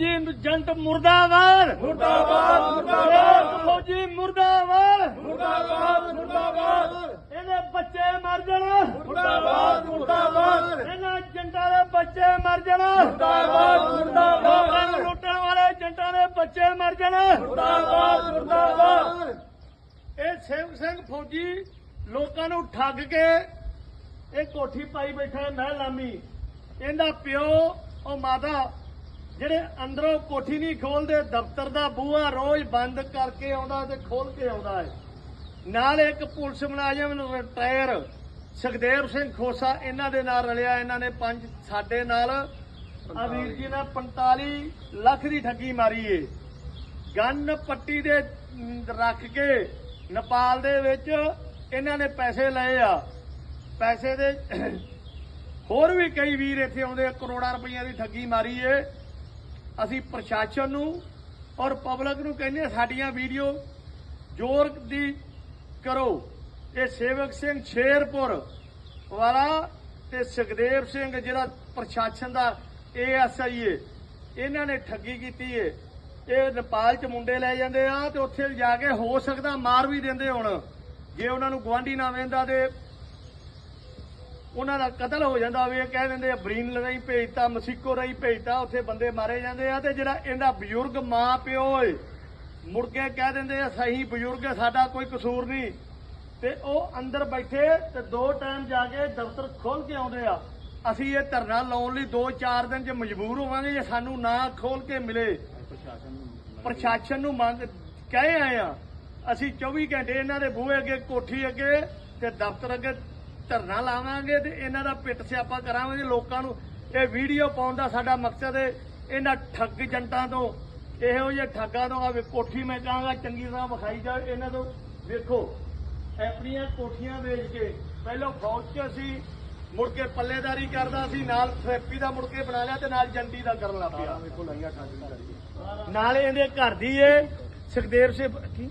ਜੀ ਜੰਟ ਮੁਰਦਾਬਾਦ। ਮੁਰਦਾਬਾਦ ਮੁਰਦਾਬਾਦ। ਫੌਜੀ ਮੁਰਦਾਬਾਦ। ਮੁਰਦਾਬਾਦ ਮੁਰਦਾਬਾਦ। ਇਹਦੇ ਬੱਚੇ ਮਰ ਜਾਣ। ਮੁਰਦਾਬਾਦ ਮੁਰਦਾਬਾਦ। ਇਹਨਾਂ ਜੰਟਾਂ ਦੇ ਬੱਚੇ ਮਰ ਜਾਣ। ਮੁਰਦਾਬਾਦ, ਮੁਰਦਾਬਾਦ। ਲੋਕਾਂ ਨੂੰ ਲੁੱਟਣ ਵਾਲੇ ਜੰਟਾਂ ਦੇ ਬੱਚੇ ਮਰ ਜਾਣ। ਮੁਰਦਾਬਾਦ ਮੁਰਦਾਬਾਦ। ਇਹ ਸੇਵ ਸਿੰਘ ਫੌਜੀ ਲੋਕਾਂ ਨੂੰ ਠੱਗ ਕੇ ਇਹ ਕੋਠੀ ਪਾਈ ਬੈਠਾ ਹੈ ਮਹਿਲਾਮੀ। ਇਹਦਾ ਪਿਓ ਉਹ ਮਾਤਾ ਜਿਹੜੇ ਅੰਦਰੋਂ ਕੋਠੀ ਨਹੀਂ ਖੋਲਦੇ, ਦਫ਼ਤਰ ਦਾ ਬੂਹਾ ਰੋਜ਼ ਬੰਦ ਕਰਕੇ ਆਉਂਦਾ ਤੇ ਖੋਲ ਕੇ ਆਉਂਦਾ ਹੈ। ਨਾਲ ਇੱਕ ਪੁਲਿਸ ਮੁਲਾਜ਼ਮ ਰਿਟਾਇਰ ਸੁਖਦੇਵ ਸਿੰਘ ਖੋਸਾ ਇਹਨਾਂ ਦੇ ਨਾਲ ਰਲਿਆ, ਇਹਨਾਂ ਨੇ ਪੰਜ ਸਾਡੇ ਨਾਲ। ਆ ਵੀਰ ਜੀ ਨੇ 45 ਲੱਖ ਦੀ ਠੱਗੀ ਮਾਰੀ ਏ। ਗੰਨ ਪੱਟੀ ਦੇ ਰੱਖ ਕੇ ਨੇਪਾਲ ਦੇ ਵਿੱਚ ਇਹਨਾਂ ਨੇ ਪੈਸੇ ਲਏ ਆ। ਪੈਸੇ ਦੇ ਹੋਰ ਵੀ ਕਈ ਵੀਰ ਇੱਥੇ ਆਉਂਦੇ ਕਰੋੜਾਂ ਰੁਪਈਆ ਦੀ ਠੱਗੀ ਮਾਰੀ ਏ। ਅਸੀਂ ਪ੍ਰਸ਼ਾਸਨ ਨੂੰ ਔਰ ਪਬਲਿਕ ਨੂੰ ਕਹਿੰਦੇ ਸਾਡੀਆਂ ਵੀਡੀਓ ਜ਼ੋਰ ਦੀ ਕਰੋ। ਇਹ ਸੇਵਕ ਸਿੰਘ ਸ਼ੇਰਪੁਰ ਵਾਲਾ ਤੇ ਸੁਖਦੇਵ ਸਿੰਘ ਜਿਹੜਾ ਪ੍ਰਸ਼ਾਸਨ ਦਾ ਏਐਸਆਈ ਏ। ਇਹਨਾਂ ਨੇ ਠੱਗੀ ਕੀਤੀ ਏ। ਇਹ ਨੇਪਾਲ ਚ ਮੁੰਡੇ ਲੈ ਜਾਂਦੇ ਆ ਤੇ ਉੱਥੇ ਜਾ ਕੇ ਹੋ ਸਕਦਾ ਮਾਰ ਵੀ ਦਿੰਦੇ ਹੁਣ। ਜੇ ਉਹਨਾਂ ਨੂੰ ਗਵਾਂਢੀ ਨਾ ਵੇਂਦਾ ਤੇ ਉਹਨਾਂ ਦਾ ਕਤਲ ਹੋ ਜਾਂਦਾ ਇਹ ਕਹਿ ਦਿੰਦੇ ਆ ਬਰੀਨ ਲਈ ਭੇਜਤਾ ਮਸੀਕੋ ਰਹੀ ਭੇਜਤਾ ਉੱਥੇ ਬੰਦੇ ਮਾਰੇ ਜਾਂਦੇ ਆ ਤੇ ਜਿਹੜਾ ਇਹਦਾ ਬਜ਼ੁਰਗ ਮਾਂ ਪਿਓ ਏ ਮੁੜ ਕੇ ਕਹਿ ਦਿੰਦੇ ਆ ਸਹੀ ਬਜ਼ੁਰਗ ਸਾਡਾ ਕੋਈ ਕਸੂਰ ਨਹੀਂ। ਤੇ ਉਹ ਅੰਦਰ ਬੈਠੇ ਤੇ ਦੋ ਟਾਈਮ ਜਾ ਕੇ ਦਫ਼ਤਰ ਖੋਲ ਕੇ ਆਉਂਦੇ ਆ। ਅਸੀਂ ਇਹ ਧਰਨਾ ਲਾਉਣ ਲਈ 2-4 ਦਿਨ ਚ ਮਜਬੂਰ ਹੋਵਾਂਗੇ ਜੇ ਸਾਨੂੰ ਨਾ ਖੋਲ ਕੇ ਮਿਲੇ। ਪ੍ਰਸ਼ਾਸਨ ਨੂੰ ਮੰਗ ਕਹੇ ਆਏ ਆ। ਅਸੀਂ 24 ਘੰਟੇ ਇਹਨਾਂ ਦੇ ਬੂਹੇ ਅੱਗੇ ਕੋਠੀ ਅੱਗੇ ਤੇ ਦਫ਼ਤਰ ਅੱਗੇ ਧਰਨਾ ਲਾਵਾਂਗੇ ਤੇ ਇਹਨਾਂ ਦਾ ਪਿੱਟ ਸਿਆਪਾ ਕਰਾਂਗੇ ਲੋਕਾਂ ਨੂੰ। ਇਹ ਵੀਡੀਓ ਪਾਉਣ ਦਾ ਸਾਡਾ ਮਕਸਦ ਹੈ ਇਹਨਾਂ ਠੱਗ ਜੰਟਾਂ ਤੋਂ। ਇਹੋ ਜਿਹੇ ਠੱਗਾਂ ਤੋਂ ਆ ਵੇ ਕੋਠੀ ਮੈਂ ਕਹਾਂਗਾ ਚੰਗੀ ਤਰ੍ਹਾਂ ਵਿਖਾਈ ਜਾਵੇ ਇਹਨਾਂ ਤੋਂ। ਵੇਖੋ ਆਪਣੀਆਂ ਕੋਠੀਆਂ ਵੇਚ ਕੇ ਪਹਿਲਾਂ ਫੌਜ 'ਚ ਸੀ ਮੁੜ ਕੇ ਪੱਲੇਦਾਰੀ ਕਰਦਾ ਸੀ ਨਾਲ ਥੈਰੇਪੀ ਦਾ ਮੁੜ ਕੇ ਬਣਾ ਲਿਆ ਤੇ ਨਾਲ ਜੰਡੀ ਦਾ ਕਰਨ ਲੱਗ ਪਿਆ। ਵੇਖੋ ਲਾਈਆਂ ਠੱਗ ਨਾਲੇ ਇਹਦੇ ਘਰ ਦੀ ਏ ਸੁਖਦੇਵ ਸਿੰਘ ਕੀ?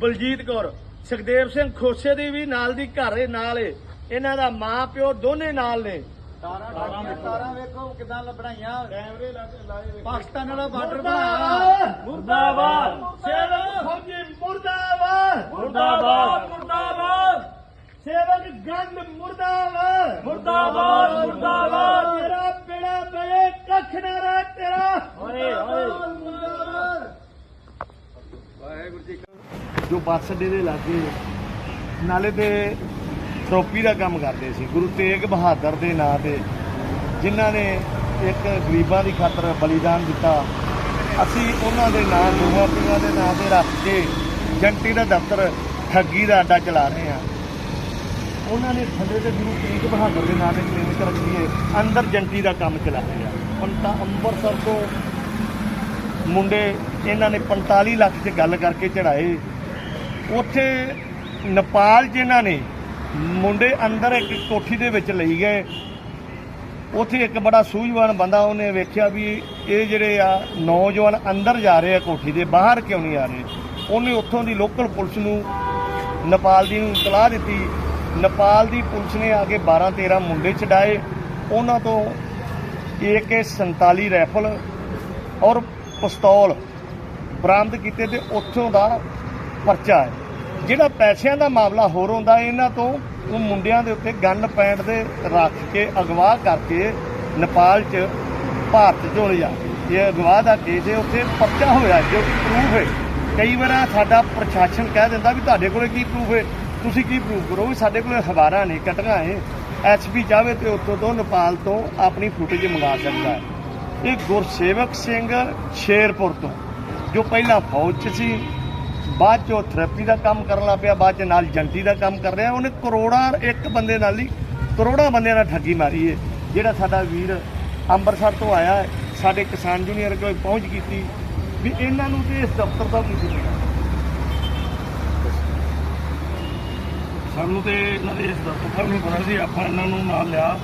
ਬਲਜੀਤ ਕੌਰ। ਸੁਖਦੇਵ ਸਿੰਘ ਖੋਸੇ ਦੀ ਵੀ ਨਾਲ ਦੀ ਘਰ ਨਾਲ ਏ। ਇਹਨਾਂ ਦਾ ਮਾਂ ਪਿਓ ਦੋਨੇ ਨਾਲ ਨੇ। ਤਾਰਾਂ ਵੇਖੋ ਕਿਦਾਂ ਬਣਾਈਆਂ ਕੈਮਰੇ ਲਾਏ ਪਾਕਿਸਤਾਨ ਵਾਲਾ ਬਾਰਡਰ ਬਣਾਇਆ। ਮੁਰਦਾਬਾਦ! ਸੇਵਕ ਫੌਜੀ ਮੁਰਦਾਬਾਦ! ਮੁਰਦਾਬਾਦ! ਮੁਰਦਾਬਾਦ! ਸੇਵਕ ਗੰਦ ਮੁਰਦਾਬਾਦ ਮੁਰਦਾਬਾਦ, ਮੁਰਦਾਬਾਦ। ਤੇਰਾ ਬੇੜਾ ਬਲੇ ਕੱਖ ਨਾ ਰਹਿ ਤੇਰਾ ਓਏ, ਓਏ। ਜੋ ਬੱਸ ਅੱਡੇ ਦੇ ਲਾਗੇ ਨਾਲੇ ਤੇ ਟਰੋਪੀ ਦਾ ਕੰਮ ਕਰਦੇ ਸੀ, ਗੁਰੂ ਤੇਗ ਬਹਾਦਰ ਦੇ ਨਾਂ ਤੇ, ਜਿਨ੍ਹਾਂ ਨੇ ਇੱਕ ਗਰੀਬਾਂ ਦੀ ਖਾਤਰ ਬਲੀਦਾਨ ਦਿੱਤਾ। ਅਸੀਂ ਉਹਨਾਂ ਦੇ ਨਾਂ, ਦੋਹਾਂ ਪੀਰਾਂ ਦੇ ਨਾਂ ਤੇ ਰੱਖ ਕੇ ਜੰਟੀ ਦਾ ਦਫ਼ਤਰ ਠੱਗੀ ਦਾ ਅੱਡਾ ਚਲਾ ਰਹੇ ਆ ਉਹਨਾਂ ਨੇ ਥੱਲੇ ਤੇ ਗੁਰੂ ਤੇਗ ਬਹਾਦਰ ਦੇ ਨਾਂ ਤੇ ਕਲੀਨਿਕ ਰੱਖੀ ਹੈ, ਅੰਦਰ ਜੰਟੀ ਦਾ ਕੰਮ ਚਲਾ ਰਹੇ ਆ ਹੁਣ ਤਾਂ ਅੰਮ੍ਰਿਤਸਰ ਤੋਂ ਮੁੰਡੇ ਇਹਨਾਂ ਨੇ 45 ਲੱਖ 'ਚ ਗੱਲ ਕਰਕੇ ਚੜਾਏ ਉੱਥੇ ਨੇਪਾਲ ਜਿਨ੍ਹਾਂ ਨੇ ਮੁੰਡੇ ਅੰਦਰ ਇੱਕ ਕੋਠੀ ਦੇ ਵਿੱਚ ਲਈ ਗਏ। ਉੱਥੇ ਇੱਕ ਬੜਾ ਸੂਝਵਾਨ ਬੰਦਾ ਉਹਨੇ ਵੇਖਿਆ ਵੀ ਇਹ ਜਿਹੜੇ ਆ ਨੌਜਵਾਨ ਅੰਦਰ ਜਾ ਰਹੇ ਆ ਕੋਠੀ ਦੇ, ਬਾਹਰ ਕਿਉਂ ਨਹੀਂ ਆ ਰਹੇ? ਉਹਨੇ ਉੱਥੋਂ ਦੀ ਲੋਕਲ ਪੁਲਿਸ ਨੂੰ ਨੇਪਾਲ ਦੀ ਨੂੰ ਇਤਲਾਹ ਦਿੱਤੀ। ਨੇਪਾਲ ਦੀ ਪੁਲਿਸ ਨੇ ਆ ਕੇ 12 13 ਮੁੰਡੇ ਛਡਾਏ। ਉਹਨਾਂ ਤੋਂ AK47 ਰਾਈਫਲ ਔਰ ਪਿਸਤੌਲ ਬਰਾਮਦ ਕੀਤੇ ਤੇ ਉੱਥੋਂ ਦਾ ਪਰਚਾ ਹੈ। ਜਿਹੜਾ ਪੈਸਿਆਂ ਦਾ ਮਾਮਲਾ ਹੋਰ ਹੁੰਦਾ, ਇਹਨਾਂ ਤੋਂ ਉਹ ਮੁੰਡਿਆਂ ਦੇ ਉੱਤੇ ਗਨ ਪੈਂਟ ਦੇ ਰੱਖ ਕੇ, ਅਗਵਾ ਕਰਕੇ ਨੇਪਾਲ 'ਚ ਭਾਰਤ 'ਚੋਂ ਲਿਜਾ ਇਹ ਅਗਵਾ ਦਾ ਕੇਸ ਹੈ ਉੱਥੇ ਪਰਚਾ ਹੋਇਆ, ਜੋ ਕਿ ਪ੍ਰੂਫ ਹੈ। ਕਈ ਵਾਰ ਸਾਡਾ ਪ੍ਰਸ਼ਾਸਨ ਕਹਿ ਦਿੰਦਾ ਵੀ ਤੁਹਾਡੇ ਕੋਲੇ ਕੀ ਪ੍ਰੂਫ ਹੈ? ਤੁਸੀਂ ਕੀ ਪ੍ਰੂਫ ਕਰੋ? ਵੀ ਸਾਡੇ ਕੋਲੇ ਖਬਰਾਂ ਨੇ ਕਟੀਆਂ ਹੈ ਐਸਪੀ ਚਾਹਵੇ ਤੇ ਉੱਥੋਂ ਤੋਂ ਨੇਪਾਲ ਤੋਂ ਆਪਣੀ ਫੁਟੇਜ ਮੰਗਾ ਸਕਦਾ ਹੈ। ਇਹ ਗੁਰਸੇਵਕ ਸਿੰਘ ਸ਼ੇਰਪੁਰ ਤੋਂ, ਜੋ ਪਹਿਲਾਂ ਫੌਜ 'ਚ ਸੀ ਬਾਅਦ 'ਚ ਉਹ ਥੈਰੇਪੀ ਦਾ ਕੰਮ ਕਰਨ ਲੱਗ ਪਿਆ, ਬਾਅਦ 'ਚ ਨਾਲ ਜੰਟੀ ਦਾ ਕੰਮ ਕਰ ਰਿਹਾ। ਉਹਨੇ ਕਰੋੜਾਂ ਇੱਕ ਬੰਦੇ ਨਾਲ ਹੀ, ਕਰੋੜਾਂ ਬੰਦਿਆਂ ਨਾਲ ਠੱਗੀ ਮਾਰੀ ਹੈ ਜਿਹੜਾ ਸਾਡਾ ਵੀਰ ਅੰਮ੍ਰਿਤਸਰ ਤੋਂ ਆਇਆ ਹੈ, ਸਾਡੇ ਕਿਸਾਨ ਯੂਨੀਅਨ ਕੋਲ ਪਹੁੰਚ ਕੀਤੀ। ਵੀ ਇਹਨਾਂ ਨੂੰ ਤੇ ਇਸ ਦਫ਼ਤਰ ਦਾ ਕੀ ਮਿਲਿਆ। ਸਾਨੂੰ ਤੇ ਇਹਨਾਂ ਦੇ ਇਸ ਦਫ਼ਤਰ ਨੂੰ ਪਤਾ ਸੀ, ਆਪਾਂ ਇਹਨਾਂ ਨੂੰ ਨਾਲ ਲਿਆ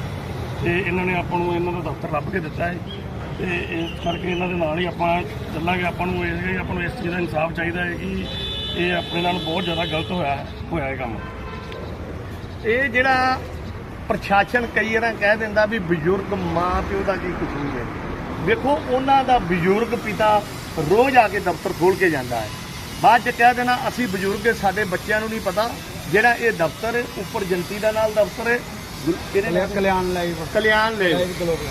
ਤੇ ਇਹਨਾਂ ਨੇ ਆਪਾਂ ਨੂੰ ਇਹਨਾਂ ਦਾ ਦਫ਼ਤਰ ਲੱਭ ਕੇ ਦਿੱਤਾ ਹੈ ਤੇ ਇਸ ਕਰਕੇ ਇਹਨਾਂ ਦੇ ਨਾਲ ਹੀ ਆਪਾਂ ਚੱਲਾਂਗੇ। ਆਪਾਂ ਨੂੰ ਇਹ ਹੈ ਆਪਾਂ ਨੂੰ ਇਸ ਚੀਜ਼ ਦਾ ਇਨਸਾਫ ਚਾਹੀਦਾ ਹੈ ਕਿ ਇਹ ਆਪਣੇ ਨਾਲ ਬਹੁਤ ਜ਼ਿਆਦਾ ਗਲਤ ਹੋਇਆ ਹੈ ਹੋਇਆ ਇਹ ਕੰਮ। ਇਹ ਜਿਹੜਾ ਪ੍ਰਸ਼ਾਸਨ ਕਈ ਵਾਰਾਂ ਕਹਿ ਦਿੰਦਾ ਵੀ ਬਜ਼ੁਰਗ ਮਾਂ ਪਿਓ ਦਾ ਕੀ ਕਸੂਰ ਹੈ। ਵੇਖੋ ਉਹਨਾਂ ਦਾ ਬਜ਼ੁਰਗ ਪਿਤਾ ਰੋਜ਼ ਆ ਕੇ ਦਫ਼ਤਰ ਖੋਲ ਕੇ ਜਾਂਦਾ ਹੈ। ਬਾਅਦ ਚ ਕਹਿ ਦੇਣਾ ਅਸੀਂ ਬਜ਼ੁਰਗ ਹੈ, ਸਾਡੇ ਬੱਚਿਆਂ ਨੂੰ ਨਹੀਂ ਪਤਾ ਜਿਹੜਾ ਇਹ ਦਫ਼ਤਰ ਹੈ ਉੱਪਰ ਜਨਤੀ ਦਾ ਨਾਲ ਦਫ਼ਤਰ ਹੈ? ਕਲਿਆਣ ਲਾਈਵ। ਕਲਿਆਣ ਲੈ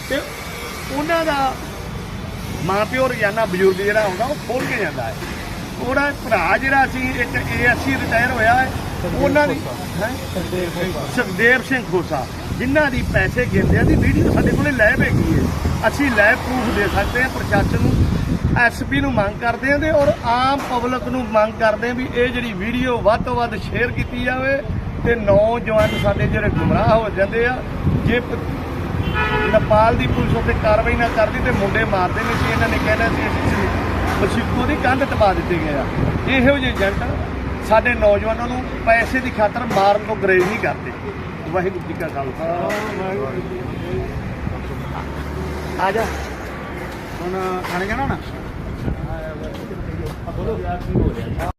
ਤੇ ਉਹਨਾਂ ਦਾ ਮਾਂ ਪਿਓ ਰੋਜ਼ਾਨਾ ਬਜ਼ੁਰਗ ਜਿਹੜਾ ਆਉਂਦਾ ਉਹ ਖੋਲ ਕੇ ਜਾਂਦਾ ਹੈ। ਉਹਦਾ ਭਰਾ ਜਿਹੜਾ ਸੀ ਇੱਕ ਏਐਸਸੀ ਰਿਟਾਇਰ ਹੋਇਆ ਹੈ ਉਹਨਾਂ ਦੀ? ਸੁਖਦੇਵ ਸਿੰਘ ਖੋਸਾ। ਜਿਨ੍ਹਾਂ ਦੀ ਪੈਸੇ ਗਿਣਦਿਆਂ ਦੀ ਵੀਡੀਓ ਸਾਡੇ ਕੋਲੇ ਲਾਈਵ ਹੈਗੀ ਹੈ। ਅਸੀਂ ਲਾਈਵ ਪ੍ਰੂਫ ਦੇ ਸਕਦੇ ਹਾਂ ਪ੍ਰਸ਼ਾਸਨ ਨੂੰ ਐਸਪੀ ਨੂੰ ਮੰਗ ਕਰਦੇ ਹਾਂ ਤੇ ਔਰ ਆਮ ਪਬਲਿਕ ਨੂੰ ਮੰਗ ਕਰਦੇ ਹਾਂ ਵੀ ਇਹ ਜਿਹੜੀ ਵੀਡੀਓ ਵੱਧ ਤੋਂ ਵੱਧ ਸ਼ੇਅਰ ਕੀਤੀ ਜਾਵੇ ਤੇ ਨੌਜਵਾਨ ਸਾਡੇ ਜਿਹੜੇ ਗੁੰਮਰਾਹ ਹੋ ਜਾਂਦੇ ਆ ਜੇ ਨੇਪਾਲ ਦੀ ਪੁਲਿਸ ਉੱਤੇ ਕਾਰਵਾਈ ਨਾ ਕਰਦੀ ਤੇ ਮੁੰਡੇ ਮਾਰਦੇ ਨਹੀਂ ਸੀ, ਇਹਨਾਂ ਨੇ ਕਹਿਣਾ ਸੀ, ਅਸੀਂ ਮਸੀਕੋ ਦੀ ਕੰਧ ਟਪਾ ਦਿੱਤੇ ਗਏ ਆ। ਇਹੋ ਜਿਹੇ ਏਜੰਟ ਸਾਡੇ ਨੌਜਵਾਨਾਂ ਨੂੰ ਪੈਸੇ ਦੀ ਖਾਤਰ ਮਾਰਨ ਤੋਂ ਗਰੇਜ ਨਹੀਂ ਕਰਦੇ। ਵਾਹਿਗੁਰੂ ਜੀ ਕਾ ਖਾਲਸਾ। ਵਾਹਿਗੁਰੂ ਆ ਜਾ। ਹੁਣ ਖਾਣੇ ਜਾਣਾ ਨਾ